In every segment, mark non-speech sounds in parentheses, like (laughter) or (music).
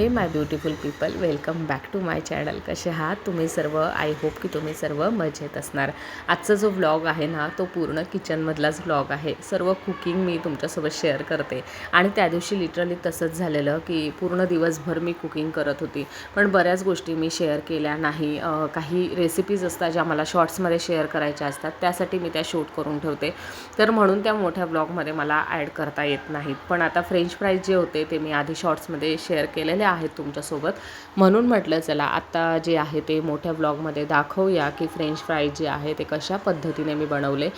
Hey my beautiful people welcome back to my channel कसे आहात तुम्ही सर्व? आय होप की तुम्ही सर्व मजेत असणार. आजचा जो व्लॉग आहे ना तो पूर्ण किचनमधलाच व्लॉग आहे. सर्व कुकिंग मी तुमच्यासोबत शेअर करते. आणि त्या दिवशी लिटरली तसंच झालेलं की पूर्ण दिवसभर मी कुकिंग करत होती. पण बऱ्याच गोष्टी मी शेअर केल्या नाही. काही रेसिपीज असतात ज्या मला शॉर्ट्समध्ये शेअर करायच्या असतात त्यासाठी मी त्या शूट करून ठेवते. तर म्हणून त्या मोठ्या ब्लॉगमध्ये मला ॲड करता येत नाहीत. पण आता फ्रेंच फ्राईज जे होते ते मी आधी शॉर्ट्समध्ये शेअर केलेले आहेत तुमच्यासोबत. म्हणून म्हटलं चला आत्ता जे आहे ते मोठ्या ब्लॉगमध्ये दाखवूया की फ्रेंच फ्राईज जे आहे ते कशा पद्धतीने मी बनवले.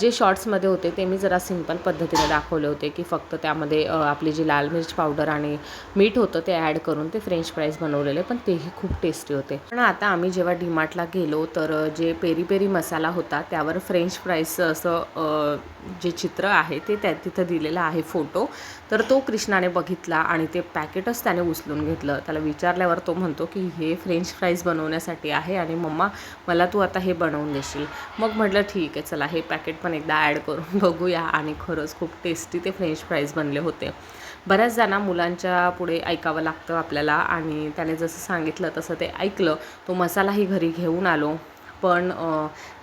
जे शॉर्ट्समध्ये होते ते मी जरा सिंपल पद्धतीने दाखवले होते की फक्त त्यामध्ये आपली जी लाल मिर्च पावडर आणि मीठ होतं ते ॲड करून ते फ्रेंच फ्राईज बनवलेले पण तेही खूप टेस्टी होते. पण आता आम्ही जेव्हा डीमार्टला गेलो तर जे पेरी पेरी मसाला होता त्यावर फ्रेंच फ्राईजचं असं जे चित्र आहे ते त्या तिथं दिलेलं आहे फोटो तर तो कृष्णाने बघितला आणि ते पॅकेटच त्याने उस उचलून घेतलं. त्याला विचारल्यावर तो म्हणतो की हे फ्रेंच फ्राईज बनवण्यासाठी आहे आणि मम्मा मला तू आता हे बनवून देशील. मग म्हटलं ठीक आहे चला हे पॅकेट पण एकदा ॲड करून (laughs) बघूया. आणि खरंच खूप टेस्टी ते फ्रेंच फ्राईज बनले होते. बऱ्याच जणा मुलांच्या पुढे ऐकावं लागतं आपल्याला आणि त्याने जसं सांगितलं तसं ते ऐकलं. तो मसालाही घरी घेऊन आलो. पण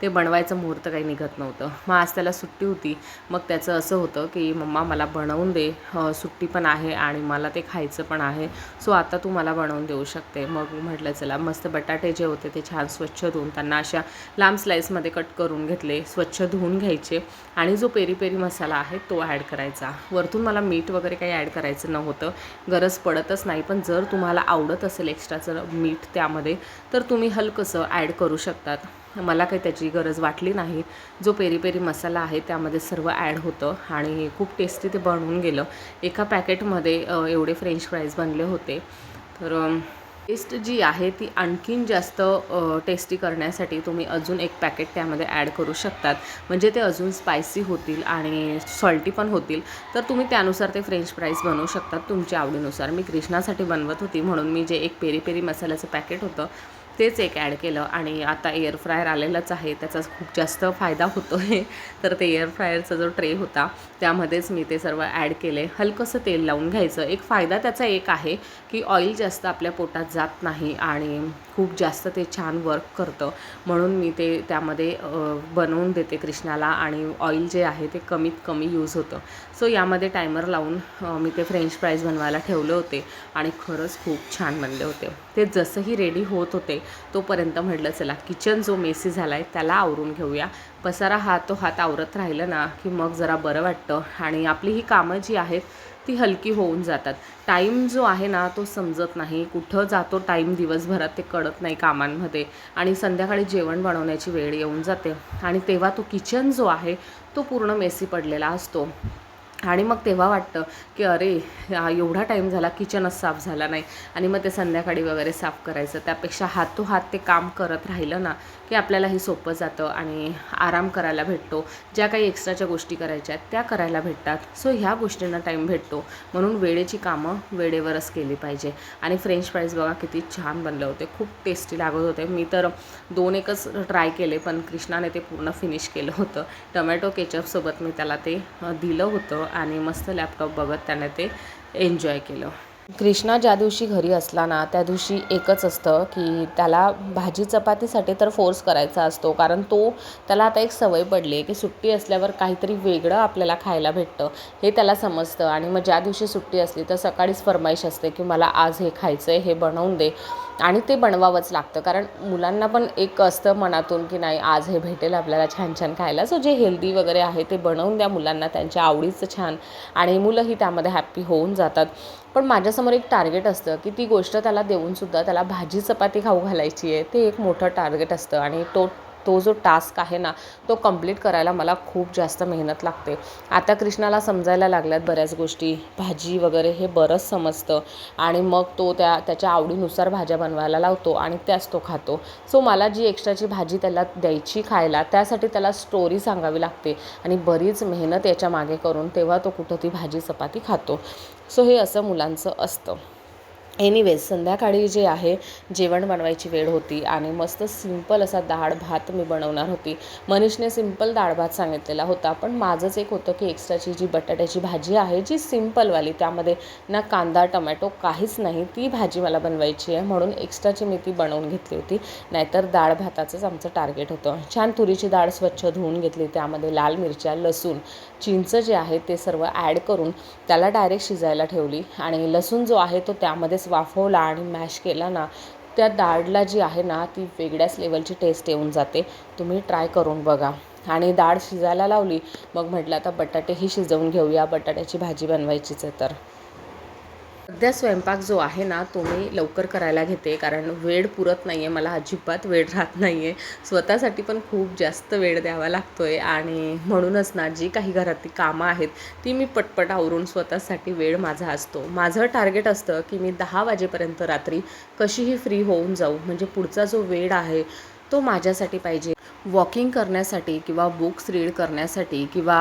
ते बनवायचं मुहूर्त काही निघत नव्हतं. मग आज त्याला सुट्टी होती. मग त्याचं असं होतं की मम्मा मला बनवून दे. सुट्टी पण आहे आणि मला ते खायचं पण आहे. सो आता तू मला बनवून देऊ शकते. मग म्हटलं चला मस्त बटाटे जे होते ते छान स्वच्छ धुवून त्यांना अशा लांब स्लाईसमध्ये कट करून घेतले स्वच्छ धुवून घ्यायचे. आणि जो पेरी पेरी मसाला आहे तो ॲड करायचा. वरतून मला मीठ वगैरे काही ॲड करायचं नव्हतं. गरज पडतच नाही. पण जर तुम्हाला आवडत असेल एक्स्ट्राचं मीठ त्यामध्ये तर तुम्ही हलकंसं ॲड करू शकतात. मला काही त्याची गरज वाटली नाही. जो पेरी पेरी मसाला आहे त्यामध्ये सर्व ॲड होतं आणि खूप टेस्टी ते बनवून गेलं. एका पॅकेटमध्ये एवढे फ्रेंच फ्राईज बनले होते. तर टेस्ट जी आहे ती आणखीन जास्त टेस्टी करण्यासाठी तुम्ही अजून एक पॅकेट त्यामध्ये ॲड करू शकतात. म्हणजे ते अजून स्पायसी होतील आणि सॉल्टी पण होतील. तर तुम्ही त्यानुसार ते फ्रेंच फ्राईज बनवू शकतात. तुमच्या आवडीनुसार. मी कृष्णासाठी बनवत होती म्हणून मी जे एक पेरी पेरी मसाल्याचं पॅकेट होतं तेच एक ॲड केलं आणि आता एअर फ्रायर आलेलंच आहे त्याचा खूप जास्त फायदा होतो आहे (laughs) तर ते एअर फ्रायरचा जो ट्रे होता त्यामध्येच मी ते सर्व ॲड केले. हलकंसं तेल लावून घ्यायचं. एक फायदा त्याचा एक आहे की ऑइल जास्त आपल्या पोटात जात नाही आणि खूप जास्त ते छान वर्क करतं. म्हणून मी ते त्यामध्ये बनवून देते कृष्णाला आणि ऑइल जे आहे ते कमीत कमी यूज होतं. सो यामध्ये टायमर लावून मी ते फ्रेंच फ्राईज बनवायला ठेवले होते आणि खरंच खूप छान बनले होते. ते जसंही रेडी होत होते तोपर्यंत म्हटलं चला किचन जो मेसी झाला आहे त्याला आवरून घेऊया. पसारा हा तो हात आवरत राहिलं ना की मग जरा बरं वाटतं. आणि आपली ही कामं जी आहेत ती हलकी होऊन जातात. टाईम जो आहे ना तो समजत नाही. कुठं जातो टाईम दिवसभरात ते कळत नाही कामांमध्ये. आणि संध्याकाळी जेवण बनवण्याची वेळ येऊन जाते. आणि तेव्हा तो किचन जो आहे तो पूर्ण मेसी पडलेला असतो. आणि मग तेव्हा वाटतं की अरे एवढा टाईम झाला किचनच साफ झाला नाही. आणि मग ते संध्याकाळी वगैरे साफ करायचं. त्यापेक्षा हातोहात ते काम करत राहिलं ना की आपल्यालाही सोपं जातं आणि आराम करायला भेटतो. ज्या काही एक्स्ट्राच्या गोष्टी करायच्या आहेत त्या करायला भेटतात. सो ह्या गोष्टींना टाईम भेटतो. म्हणून वेळेची कामं वेळेवरच केली पाहिजे. आणि फ्रेंच फ्राईज बघा किती छान बनले होते. खूप टेस्टी लागत होते. मी तर दोन एकच ट्राय केले पण कृष्णाने ते पूर्ण फिनिश केलं होतं. टमॅटो केचपसोबत मी त्याला ते दिलं होतं. आणि मस्त लॅपटॉप बघत त्यानं ते एन्जॉय केलं. कृष्णा ज्या दिवशी घरी असला ना त्या दिवशी एकच असतं की त्याला भाजी चपातीसाठी तर फोर्स करायचा असतो. कारण तो त्याला आता एक सवय पडली आहे की सुट्टी असल्यावर काहीतरी वेगळं आपल्याला खायला भेटतं. हे त्याला समजतं. आणि मग ज्या दिवशी सुट्टी असली तर सकाळीच फरमाईश असते की मला आज हे खायचं आहे हे बनवून दे. आणि ते बनवावंच लागतं. कारण मुलांना पण एक असतं मनातून की नाही आज हे भेटेल आपल्याला छान छान खायला. सो जे हेल्दी वगैरे आहे ते बनवून द्या मुलांना. त्यांच्या आवडीचं छान. आणि मुलंही त्यामध्ये हॅप्पी होऊन जातात. पण माझ्यासमोर एक टार्गेट असतं की ती गोष्ट त्याला देऊनसुद्धा त्याला भाजी चपाती खाऊ घालायची आहे. ते एक मोठं टार्गेट असतं आणि तो तो जो टास्क आहे ना तो कंप्लीट करायला मला खूप जास्त मेहनत लागते. आता कृष्णाला समजायला लागल्यात बऱ्याच गोष्टी. भाजी वगैरे हे बरंच समजतं. आणि मग तो त्या त्याच्या आवडीनुसार भाज्या बनवायला लावतो आणि त्याच तो खातो. सो मला जी एक्स्ट्राची भाजी त्याला द्यायची खायला त्यासाठी त्याला स्टोरी सांगावी लागते. आणि बरीच मेहनत याच्या मागे करून तेव्हा तो कुठं ती भाजी चपाती खातो. सो हे असं मुलांचं असतं. एनिवेज संध्याकाळी जे आहे जेवण बनवायची वेळ होती आणि मस्त सिंपल असा डाळ भात मी बनवणार होती. मनीषने सिंपल डाळ भात सांगितलेला होता पण माझंच एक होतं की एक्स्ट्राची जी बटाट्याची भाजी आहे जी सिंपलवाली त्यामध्ये ना कांदा टमॅटो काहीच नाही ती भाजी मला बनवायची आहे म्हणून एक्स्ट्राची मी ती बनवून घेतली होती. नाहीतर डाळ भाताचंच आमचं टार्गेट होतं. छान तुरीची डाळ स्वच्छ धुवून घेतली त्यामध्ये लाल मिरच्या लसूण चिंच जे आहे ते सर्व ॲड करून त्याला डायरेक्ट शिजायला ठेवली आणि लसूण जो आहे तो वाफवला आणि मॅश केला ना त्या डाळला जी आहे ना ती वेगळ्याच लेवलची टेस्ट येऊन जाते. तुम्ही ट्राय करून बघा. आणि डाळ शिजायला लावली मग म्हटलं आता बटाटेही शिजवून घेऊया बटाट्याची भाजी बनवायचीच आहे तर. सध्या स्वयंपाक जो आहे ना तो मी लवकर करायला घेते. कारण वेळ पुरत नाही आहे मला अजिबात वेळ राहत नाही आहे स्वतःसाठी पण खूप जास्त वेळ द्यावा लागतो आहे आणि म्हणूनच ना जी काही घरातली कामं आहेत ती मी पटपट आवरून स्वतःसाठी वेळ माझा असतो. माझं टार्गेट असतं की मी दहा वाजेपर्यंत रात्री कशीही फ्री होऊन जाऊ. म्हणजे पुढचा जो वेळ आहे तो माझ्यासाठी पाहिजे. वॉकिंग करण्यासाठी किंवा बुक्स रीड करण्यासाठी किंवा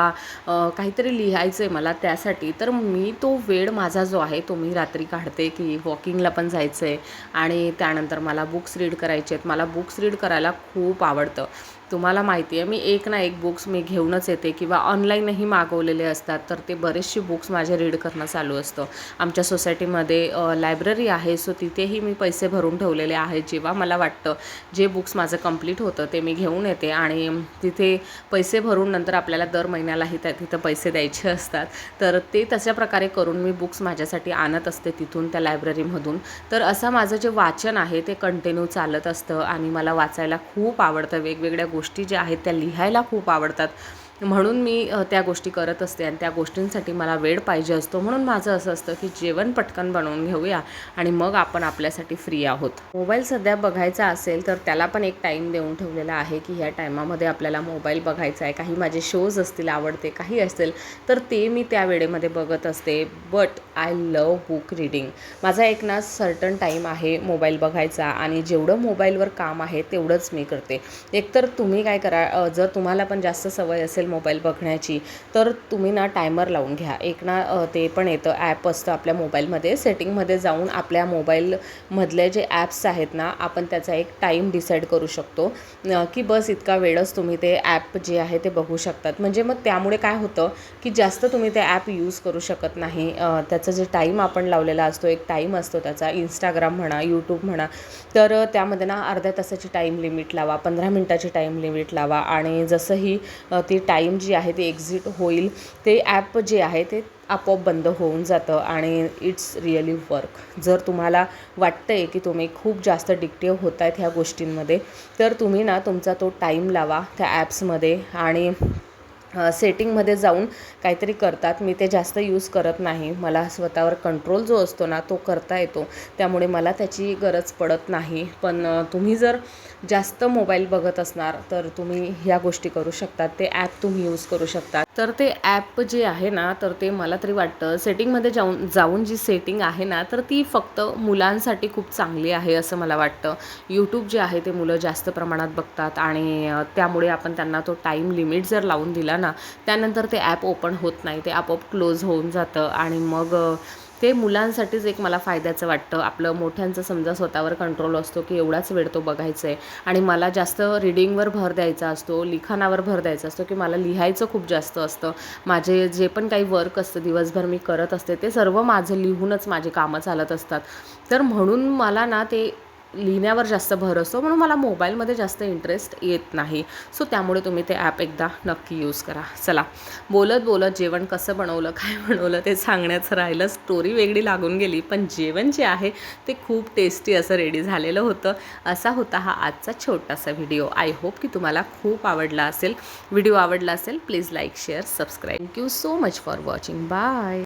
काहीतरी लिहायचं आहे मला त्यासाठी तर मी तो वेळ माझा जो आहे तो मी रात्री काढते की वॉकिंगला पण जायचं आहे आणि त्यानंतर मला बुक्स रीड करायचे आहेत. मला बुक्स रीड करायला खूप आवडतं. तुम्हाला माहिती आहे मी एक ना एक बुक्स मी घेऊनच येते किंवा ऑनलाईनही मागवलेले असतात तर ते बरेचसे बुक्स माझे रीड करणं चालू असतं. आमच्या सोसायटीमध्ये लायब्ररी आहे सो तिथेही मी पैसे भरून ठेवलेले आहेत जेव्हा मला वाटतं जे बुक्स माझं कंप्लीट होतं ते मी घेऊन येते आणि तिथे पैसे भरून नंतर आपल्याला दर महिन्यालाही त्या तिथं पैसे द्यायचे (laughs) असतात. तर ते तशा प्रकारे करून मी बुक्स माझ्यासाठी आणत असते तिथून त्या लायब्ररीमधून तर असं माझं जे वाचन आहे ते कंटिन्यू चालत असतं आणि मला वाचायला खूप आवडतं. वेगवेगळ्या गोष्टी ज्या आहेत त्या लिहायला खूप आवडतात. म्हणून मी त्या गोष्टी करत असते आणि त्या गोष्टींसाठी मला वेळ पाहिजे असतो. म्हणून माझं असं असतं की जेवण पटकन बनवून घेऊया आणि मग आपण आपल्यासाठी फ्री आहोत. मोबाईल सध्या बघायचा असेल तर त्याला पण एक टाईम देऊन ठेवलेला आहे की ह्या टायमामध्ये आपल्याला मोबाईल बघायचा आहे. काही माझे शोज असतील आवडते काही असेल तर ते मी त्या वेळेमध्ये बघत असते. But I love book reading. माझा एक ना सर्टन टाईम आहे मोबाईल बघायचा आणि जेवढं मोबाईलवर काम आहे तेवढंच मी करते. एकतर तुम्ही काय करा जर तुम्हाला पण जास्त सवय असेल मोबाईल बघण्याची तर तुम्ही ना टायमर लावून घ्या. एक ना ते पण येतं ॲप असतं आपल्या मोबाईलमध्ये. सेटिंगमध्ये जाऊन आपल्या मोबाईलमधले जे ॲप्स आहेत ना आपण त्याचा एक टाईम डिसाईड करू शकतो. की बस इतका वेळच तुम्ही ते ॲप जे आहे ते बघू शकतात. म्हणजे मग त्यामुळे काय होतं की जास्त तुम्ही ते ॲप यूज करू शकत नाही अ, त्याचं जे टाईम आपण लावलेला असतो एक टाईम असतो त्याचा इंस्टाग्राम म्हणा यूट्यूब म्हणा तर त्यामध्ये ना अर्ध्या तासाची टाईम लिमिट लावा पंधरा मिनटाची टाईम लिमिट लावा आणि जसंही ती टाईम जी आहे ती एक्झिट होईल ते ॲप जे आहे ते आपोआप बंद होऊन जातं आणि इट्स रिअली वर्क जर तुम्हाला वाटतं आहे की तुम्ही खूप जास्त डिक्टिव्ह होत आहेत ह्या गोष्टींमध्ये तर तुम्ही ना तुमचा तो टाईम लावा त्या ॲप्समध्ये आणि सेटिंगमध्ये जाऊन काहीतरी करतात. मी ते जास्त यूज करत नाही. मला स्वतःवर कंट्रोल जो असतो ना तो करता येतो. त्यामुळे मला त्याची गरज पडत नाही. पण तुम्ही जर जास्त मोबाईल बघत असणार तर तुम्ही ह्या गोष्टी करू शकतात ते ॲप तुम्ही यूज करू शकतात तर ते ॲप जे आहे ना तर ते मला तरी वाटतं सेटिंगमध्ये जाऊन जाऊन जी सेटिंग आहे ना तर ती फक्त मुलांसाठी खूप चांगली आहे असं मला वाटतं. यूट्यूब जे आहे ते मुलं जास्त प्रमाणात बघतात आणि त्यामुळे आपण त्यांना तो टाईम लिमिट जर लावून दिला ना त्यानंतर ते ॲप ओपन होत नाही ते आपोआप क्लोज होऊन जातं आणि मग ते मुलांसाठीच एक मला फायद्याचं वाटतं. आपलं मोठ्यांचं समजा स्वतःवर कंट्रोल असतो की एवढाच वेळ तो बघायचा आहे आणि मला जास्त रीडिंगवर भर द्यायचा असतो लिखाणावर भर द्यायचा असतो की मला लिहायचं खूप जास्त असतं. माझे जे पण काही वर्क असतं दिवसभर मी करत असते ते सर्व माझं लिहूनच माझे कामं चालत असतात. तर म्हणून मला ना ते लिहिण्यावर जास्त भर असतो म्हणून मला मोबाईलमध्ये जास्त इंटरेस्ट येत नाही. सो त्यामुळे तुम्ही ते ॲप एकदा नक्की यूज करा. चला बोलत बोलत जेवण कसं बनवलं काय बनवलं ते सांगण्याचं राहिलं. स्टोरी वेगळी लागून गेली पण जेवण जे आहे ते खूप टेस्टी असं रेडी झालेलं होतं. असा होता हा आजचा छोटासा व्हिडिओ आय होप की तुम्हाला खूप आवडला असेल. व्हिडिओ आवडला असेल please like share subscribe thank you so much for watching bye